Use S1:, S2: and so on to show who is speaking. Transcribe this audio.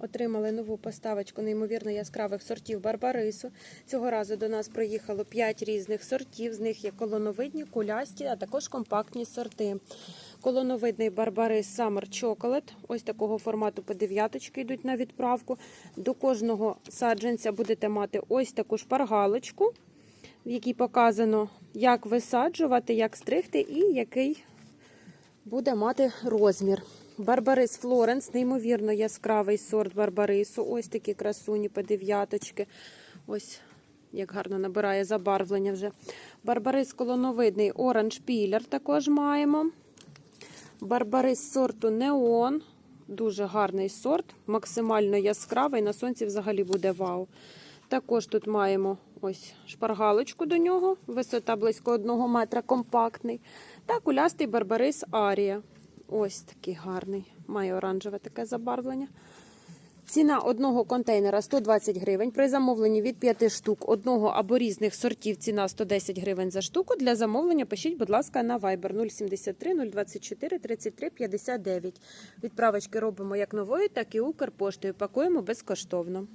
S1: Отримали нову поставочку неймовірно яскравих сортів барбарису. Цього разу до нас приїхало 5 різних сортів. З них є колоновидні, кулясті, а також компактні сорти. Колоновидний барбарис Summer Chocolate. Ось такого формату по дев'яточки йдуть на відправку. До кожного саджанця будете мати ось таку шпаргалочку, в якій показано, як висаджувати, як стригти і який буде мати розмір. Барбарис Флоренс, неймовірно яскравий сорт барбарису. Ось такі красуні по дев'яточки. Ось як гарно набирає забарвлення вже. Барбарис колоновидний Оранж Пілер також маємо. Барбарис сорту Неон. Дуже гарний сорт, максимально яскравий. На сонці взагалі буде вау. Також тут маємо ось шпаргалочку до нього, висота близько 1 метра, компактний. Та кулястий барбарис Арія. Ось такий гарний. Має оранжеве таке забарвлення. Ціна одного контейнера 120 гривень. При замовленні від 5 штук одного або різних сортів ціна 110 гривень за штуку. Для замовлення пишіть, будь ласка, на Viber 073 024 33 59. Відправочки робимо як новою, так і Укрпоштою. Пакуємо безкоштовно.